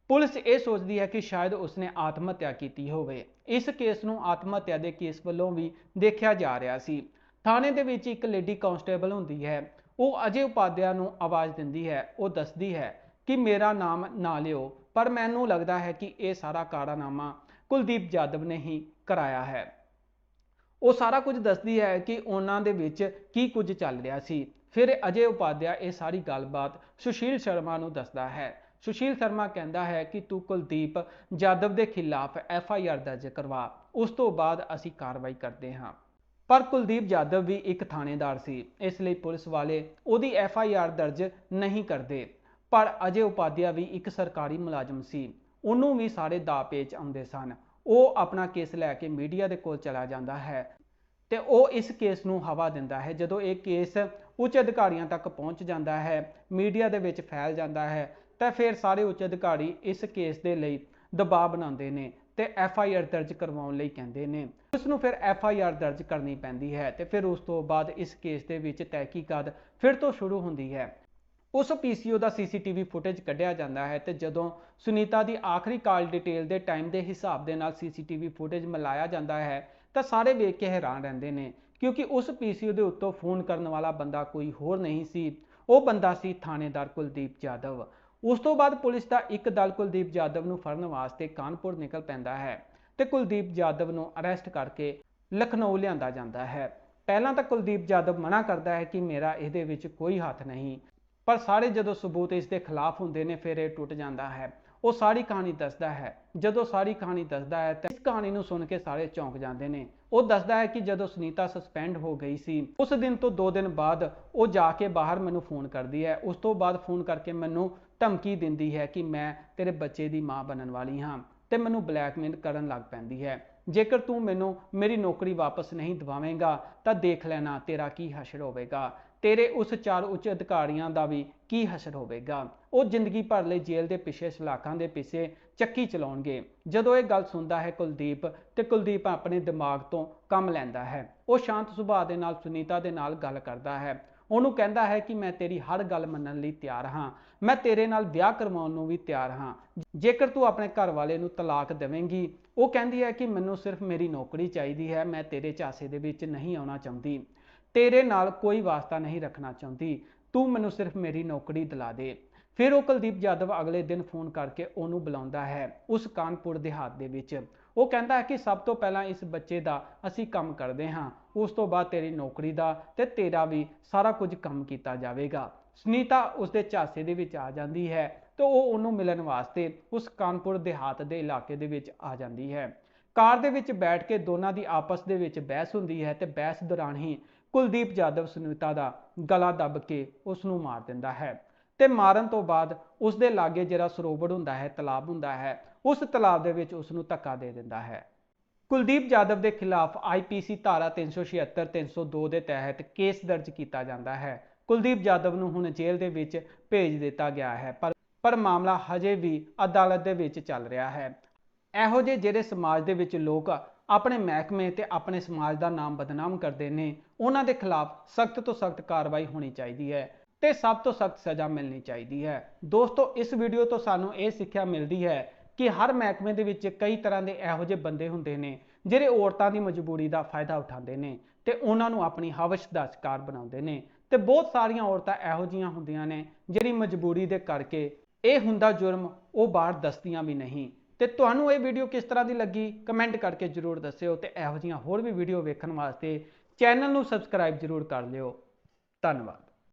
ਪੁਲਿਸ ਇਹ ਸੋਚਦੀ ਹੈ ਕਿ ਸ਼ਾਇਦ ਉਸਨੇ ਆਤਮ ਹੱਤਿਆ ਕੀਤੀ ਹੋਵੇ। ਇਸ ਕੇਸ ਨੂੰ ਆਤਮ ਹੱਤਿਆ ਦੇ ਕੇਸ ਵੱਲੋਂ ਵੀ ਦੇਖਿਆ ਜਾ ਰਿਹਾ ਸੀ। ਥਾਣੇ ਦੇ ਵਿੱਚ ਇੱਕ ਲੇਡੀ ਕਾਂਸਟੇਬਲ ਹੁੰਦੀ ਹੈ। ਉਹ ਅਜੇ ਉਪਾਧਿਆ ਨੂੰ ਆਵਾਜ਼ ਦਿੰਦੀ ਹੈ। ਉਹ ਦੱਸਦੀ ਹੈ ਕਿ ਮੇਰਾ ਨਾਮ ਨਾ ਲਿਓ, ਪਰ ਮੈਨੂੰ ਲੱਗਦਾ ਹੈ ਕਿ ਇਹ ਸਾਰਾ ਕਾਰਾਨਾਮਾ ਕੁਲਦੀਪ ਜਾਦਵ ਨੇ ਹੀ ਕਰਾਇਆ ਹੈ। ਉਹ ਸਾਰਾ ਕੁਝ ਦੱਸਦੀ ਹੈ ਕਿ ਉਹਨਾਂ ਦੇ ਵਿੱਚ ਕੀ ਕੁਝ ਚੱਲ ਰਿਹਾ ਸੀ। ਫਿਰ ਅਜੇ ਉਪਾਧਿਆ ਇਹ ਸਾਰੀ ਗੱਲਬਾਤ ਸੁਸ਼ੀਲ ਸ਼ਰਮਾ ਨੂੰ ਦੱਸਦਾ ਹੈ। ਸੁਸ਼ੀਲ ਸ਼ਰਮਾ ਕਹਿੰਦਾ ਹੈ ਕਿ ਤੂੰ ਕੁਲਦੀਪ ਜਾਦਵ ਦੇ ਖਿਲਾਫ ਐਫ ਆਈ ਆਰ ਦਰਜ ਕਰਵਾ। ਉਸ ਤੋਂ ਬਾਅਦ ਅਸੀਂ ਕਾਰਵਾਈ ਕਰਦੇ ਹਾਂ। ਪਰ ਕੁਲਦੀਪ ਜਾਦਵ ਵੀ ਇੱਕ ਥਾਣੇਦਾਰ ਸੀ। ਇਸ ਲਈ ਪੁਲਿਸ ਵਾਲੇ ਉਹਦੀ ਐਫ ਆਈ ਆਰ ਦਰਜ ਨਹੀਂ ਕਰਦੇ। ਪਰ ਅਜੇ ਉਪਾਧਿਆ ਵੀ ਇੱਕ ਸਰਕਾਰੀ ਮੁਲਾਜ਼ਮ ਸੀ। ਉਹਨੂੰ ਵੀ ਸਾਰੇ ਦਾ ਪੇਚ ਆਉਂਦੇ ਸਨ। ਉਹ ਆਪਣਾ ਕੇਸ ਲੈ ਕੇ ਮੀਡੀਆ ਦੇ ਕੋਲ ਚਲਾ ਜਾਂਦਾ ਹੈ ਤੇ ਉਹ ਇਸ ਕੇਸ ਨੂੰ ਹਵਾ ਦਿੰਦਾ ਹੈ। ਜਦੋਂ ਇਹ ਕੇਸ ਉੱਚ ਅਧਿਕਾਰੀਆਂ ਤੱਕ ਪਹੁੰਚ ਜਾਂਦਾ ਹੈ, ਮੀਡੀਆ ਦੇ ਵਿੱਚ ਫੈਲ ਜਾਂਦਾ ਹੈ ਤਾਂ ਫਿਰ ਸਾਰੇ ਉੱਚ ਅਧਿਕਾਰੀ ਇਸ ਕੇਸ ਦੇ ਲਈ ਦਬਾਅ ਬਣਾਉਂਦੇ ਨੇ ਤੇ ਐਫ ਆਈ ਆਰ ਦਰਜ ਕਰਵਾਉਣ ਲਈ ਕਹਿੰਦੇ ਨੇ। ਉਸ ਨੂੰ ਫਿਰ ਐਫ ਆਈ ਆਰ ਦਰਜ ਕਰਨੀ ਪੈਂਦੀ ਹੈ ਤੇ ਫਿਰ ਉਸ ਤੋਂ ਬਾਅਦ ਇਸ ਕੇਸ ਦੇ ਵਿੱਚ ਤਹਿਕੀਕਾਤ ਫਿਰ ਤੋਂ ਸ਼ੁਰੂ ਹੁੰਦੀ ਹੈ। ਉਸ ਪੀਸੀਓ ਦਾ ਸੀਸੀਟੀਵੀ ਫੁਟੇਜ ਕੱਢਿਆ ਜਾਂਦਾ ਹੈ ਤੇ ਜਦੋਂ ਸੁਨੀਤਾ ਦੀ ਆਖਰੀ ਕਾਲ ਡਿਟੇਲ ਦੇ ਟਾਈਮ ਦੇ ਹਿਸਾਬ ਦੇ ਨਾਲ ਸੀਸੀਟੀਵੀ ਫੁਟੇਜ ਮਿਲਾਇਆ ਜਾਂਦਾ ਹੈ ਤਾਂ ਸਾਰੇ ਵੇਖ ਕੇ ਹੈਰਾਨ ਰਹਿੰਦੇ ਨੇ ਕਿਉਂਕਿ ਉਸ ਪੀਸੀਓ ਦੇ ਉੱਤੋਂ ਫੋਨ ਕਰਨ ਵਾਲਾ ਬੰਦਾ ਕੋਈ ਹੋਰ ਨਹੀਂ ਸੀ। ਉਹ ਬੰਦਾ ਸੀ ਥਾਣੇਦਾਰ ਕੁਲਦੀਪ ਜਾਦਵ। ਉਸ ਤੋਂ ਬਾਅਦ ਪੁਲਿਸ ਦਾ ਇੱਕ ਦਲ ਕੁਲਦੀਪ ਜਾਦਵ ਨੂੰ ਫੜਨ ਵਾਸਤੇ ਕਾਨਪੁਰ ਨਿਕਲ ਪੈਂਦਾ ਹੈ ਤੇ ਕੁਲਦੀਪ ਜਾਦਵ ਨੂੰ ਅਰੈਸਟ ਕਰਕੇ ਲਖਨਊ ਲਿਆਂਦਾ ਜਾਂਦਾ ਹੈ। ਪਹਿਲਾਂ ਤਾਂ ਕੁਲਦੀਪ ਜਾਦਵ ਮਨਾ ਕਰਦਾ ਹੈ ਕਿ ਮੇਰਾ ਇਹਦੇ ਵਿੱਚ ਕੋਈ ਹੱਥ ਨਹੀਂ, ਪਰ ਸਾਰੇ ਜਦੋਂ ਸਬੂਤ ਇਸ ਦੇ ਖਿਲਾਫ ਹੁੰਦੇ ਨੇ, ਫਿਰ ਇਹ ਟੁੱਟ ਜਾਂਦਾ ਹੈ। ਉਹ ਸਾਰੀ ਕਹਾਣੀ ਦੱਸਦਾ ਹੈ। ਜਦੋਂ ਸਾਰੀ ਕਹਾਣੀ ਦੱਸਦਾ ਹੈ ਤਾਂ ਇਸ ਕਹਾਣੀ ਨੂੰ ਸੁਣ ਕੇ ਸਾਰੇ ਚੌਂਕ ਜਾਂਦੇ ਨੇ। ਉਹ ਦੱਸਦਾ ਹੈ ਕਿ ਜਦੋਂ ਸੁਨੀਤਾ ਸਸਪੈਂਡ ਹੋ ਗਈ ਸੀ, ਉਸ ਦਿਨ ਤੋਂ 2 ਦਿਨ ਬਾਅਦ ਉਹ ਜਾ ਕੇ ਬਾਹਰ ਮੈਨੂੰ ਫੋਨ ਕਰਦੀ ਹੈ। ਉਸ ਤੋਂ ਬਾਅਦ ਫੋਨ ਕਰਕੇ ਮੈਨੂੰ ਧਮਕੀ ਦਿੰਦੀ ਹੈ ਕਿ ਮੈਂ ਤੇਰੇ ਬੱਚੇ ਦੀ ਮਾਂ ਬਣਨ ਵਾਲੀ ਹਾਂ ਤੇ ਮੈਨੂੰ ਬਲੈਕਮੇਲ ਕਰਨ ਲੱਗ ਪੈਂਦੀ ਹੈ। ਜੇਕਰ ਤੂੰ ਮੈਨੂੰ ਮੇਰੀ ਨੌਕਰੀ ਵਾਪਸ ਨਹੀਂ ਦਿਵਾਵੇਂਗਾ, ਤਾਂ ਦੇਖ ਲੈਣਾ ਤੇਰਾ ਕੀ ਹਸ਼ਰ ਹੋਵੇਗਾ। ਤੇਰੇ ਉਸ ਚਾਰ ਉੱਚ ਅਧਿਕਾਰੀਆਂ ਦਾ ਵੀ ਕੀ ਹਸ਼ਰ ਹੋਵੇਗਾ। ਉਹ ਜ਼ਿੰਦਗੀ ਭਰ ਲਈ ਜੇਲ੍ਹ ਦੇ ਪਿੱਛੇ ਸਲਾਖਾਂ ਦੇ ਪਿੱਛੇ ਚੱਕੀ ਚਲਾਉਣਗੇ। ਜਦੋਂ ਇਹ ਗੱਲ ਸੁਣਦਾ ਹੈ, ਕੁਲਦੀਪ, ਤੇ ਕੁਲਦੀਪ ਆਪਣੇ ਦਿਮਾਗ ਤੋਂ ਕੰਮ ਲੈਂਦਾ ਹੈ। ਉਹ ਸ਼ਾਂਤ ਸੁਭਾਅ ਦੇ ਨਾਲ, ਸੁਨੀਤਾ ਦੇ ਨਾਲ ਗੱਲ ਕਰਦਾ ਹੈ। ਉਹਨੂੰ ਕਹਿੰਦਾ ਹੈ ਕਿ ਮੈਂ ਤੇਰੀ ਹਰ ਗੱਲ ਮੰਨਣ ਲਈ ਤਿਆਰ ਹਾਂ। ਮੈਂ ਤੇਰੇ ਨਾਲ ਵਿਆਹ ਕਰਵਾਉਣ ਨੂੰ ਵੀ ਤਿਆਰ ਹਾਂ। ਜੇਕਰ ਤੂੰ ਆਪਣੇ ਘਰ ਵਾਲੇ ਨੂੰ ਤਲਾਕ ਦੇਵੇਂਗੀ, ਉਹ ਕਹਿੰਦੀ ਹੈ ਕਿ ਮੈਨੂੰ ਸਿਰਫ ਮੇਰੀ ਨੌਕਰੀ ਚਾਹੀਦੀ ਹੈ, ਮੈਂ ਤੇਰੇ ਝਾਸੇ ਦੇ ਵਿੱਚ ਨਹੀਂ ਆਉਣਾ ਚਾਹੁੰਦੀ। ਤੇਰੇ ਨਾਲ ਕੋਈ ਵਾਸਤਾ ਨਹੀਂ ਰੱਖਣਾ ਚਾਹੁੰਦੀ। ਤੂੰ ਮੈਨੂੰ ਸਿਰਫ ਮੇਰੀ ਨੌਕਰੀ ਦਿਲਾ ਦੇ। ਫਿਰ ਉਹ ਕੁਲਦੀਪ ਜਾਦਵ ਅਗਲੇ ਦਿਨ ਫੋਨ ਕਰਕੇ ਉਹਨੂੰ ਬੁਲਾਉਂਦਾ ਹੈ ਉਸ ਕਾਨਪੁਰ ਦਿਹਾਤ ਦੇ ਵਿੱਚ। ਉਹ ਕਹਿੰਦਾ ਹੈ ਕਿ ਸਭ ਤੋਂ ਪਹਿਲਾਂ ਇਸ ਬੱਚੇ ਦਾ ਅਸੀਂ ਕੰਮ ਕਰਦੇ ਹਾਂ। ਉਸ ਤੋਂ ਬਾਅਦ ਤੇਰੀ ਨੌਕਰੀ ਦਾ ਤੇ ਤੇਰਾ ਵੀ ਸਾਰਾ ਕੁਝ ਕੰਮ ਕੀਤਾ ਜਾਵੇਗਾ। ਸੁਨੀਤਾ ਉਸਦੇ ਝਾਸੇ ਦੇ ਵਿੱਚ ਆ ਜਾਂਦੀ ਹੈ ਤੇ ਉਹ ਉਹਨੂੰ ਮਿਲਣ ਵਾਸਤੇ ਉਸ ਕਾਨਪੁਰ ਦੇਹਾਤ ਦੇ ਇਲਾਕੇ ਦੇ ਵਿੱਚ ਆ ਜਾਂਦੀ ਹੈ। ਕਾਰ ਦੇ ਵਿੱਚ ਬੈਠ ਕੇ ਦੋਨਾਂ ਦੀ ਆਪਸ ਦੇ ਵਿੱਚ ਬਹਿਸ ਹੁੰਦੀ ਹੈ ਤੇ ਬਹਿਸ ਦੌਰਾਨ ਹੀ ਕੁਲਦੀਪ ਜਾਦਵ ਸੁਨੀਤਾ ਦਾ ਗਲਾ ਦੱਬ ਕੇ ਉਸ ਨੂੰ ਮਾਰ ਦਿੰਦਾ ਹੈ ਤੇ ਮਾਰਨ ਤੋਂ ਬਾਅਦ ਉਸ ਦੇ ਲਾਗੇ ਜਿਹੜਾ ਸਰੋਵਰ ਹੁੰਦਾ ਹੈ, ਤਲਾਬ ਹੁੰਦਾ ਹੈ, ਉਸ ਤਲਾਬ ਦੇ ਵਿੱਚ ਉਸ ਨੂੰ ਧੱਕਾ ਦੇ ਦਿੰਦਾ ਹੈ। ਕੁਲਦੀਪ ਜਾਦਵ ਦੇ ਖਿਲਾਫ ਆਈਪੀਸੀ ਧਾਰਾ 376 302 ਦੇ ਤਹਿਤ ਕੇਸ ਦਰਜ ਕੀਤਾ ਜਾਂਦਾ ਹੈ। ਕੁਲਦੀਪ ਜਾਦਵ ਨੂੰ ਹੁਣ ਜੇਲ੍ਹ ਦੇ ਵਿੱਚ ਭੇਜ ਦਿੱਤਾ ਗਿਆ ਹੈ, ਪਰ ਪਰ ਮਾਮਲਾ ਹਜੇ ਵੀ ਅਦਾਲਤ ਦੇ ਵਿੱਚ ਚੱਲ ਰਿਹਾ ਹੈ। ਇਹੋ ਜਿਹੇ ਜਿਹੜੇ ਸਮਾਜ ਦੇ ਵਿੱਚ ਲੋਕ ਆਪਣੇ ਮਹਿਕਮੇ ਤੇ ਆਪਣੇ ਸਮਾਜ ਦਾ ਨਾਮ ਬਦਨਾਮ ਕਰਦੇ ਨੇ, ਉਹਨਾਂ ਦੇ ਖਿਲਾਫ ਸਖਤ ਤੋਂ ਸਖਤ ਕਾਰਵਾਈ ਹੋਣੀ ਚਾਹੀਦੀ ਹੈ ਤੇ ਸਭ ਤੋਂ ਸਖਤ ਸਜ਼ਾ ਮਿਲਣੀ ਚਾਹੀਦੀ ਹੈ। ਦੋਸਤੋ, ਇਸ ਵੀਡੀਓ ਤੋਂ ਸਾਨੂੰ ਇਹ ਸਿੱਖਿਆ ਮਿਲਦੀ ਹੈ ਕਿ ਹਰ ਮਹਿਕਮੇ ਦੇ ਵਿੱਚ ਕਈ ਤਰ੍ਹਾਂ ਦੇ ਇਹੋ ਜਿਹੇ ਬੰਦੇ ਹੁੰਦੇ ਨੇ, ਜਿਹੜੇ ਔਰਤਾਂ ਦੀ ਮਜਬੂਰੀ ਦਾ ਫਾਇਦਾ ਉਠਾਉਂਦੇ ਨੇ ਤੇ ਉਹਨਾਂ ਨੂੰ ਆਪਣੀ ਹਵਸ਼ ਦਾ ਸ਼ਿਕਾਰ ਬਣਾਉਂਦੇ ਨੇ ਤੇ ਬਹੁਤ ਸਾਰੀਆਂ ਔਰਤਾਂ ਇਹੋ ਜਿਹੀਆਂ ਹੁੰਦੀਆਂ ਨੇ ਜਿਹੜੀ ਮਜਬੂਰੀ ਦੇ ਕਰਕੇ ਇਹ ਹੁੰਦਾ ਜੁਰਮ ਉਹ ਬਾਹਰ ਦੱਸਦੀਆਂ ਵੀ ਨਹੀਂ। ਤੇ ਤੁਹਾਨੂੰ ਇਹ ਵੀਡੀਓ ਕਿਸ ਤਰ੍ਹਾਂ ਦੀ ਲੱਗੀ? ਕਮੈਂਟ ਕਰਕੇ ਜਰੂਰ ਦੱਸਿਓ ਤੇ ਇਹੋ ਜਿਹੀਆਂ ਹੋਰ ਵੀ ਵੀਡੀਓ ਵੇਖਣ ਵਾਸਤੇ ਚੈਨਲ ਨੂੰ ਸਬਸਕ੍ਰਾਈਬ ਜਰੂਰ ਕਰ ਲਿਓ। ਧੰਨਵਾਦ।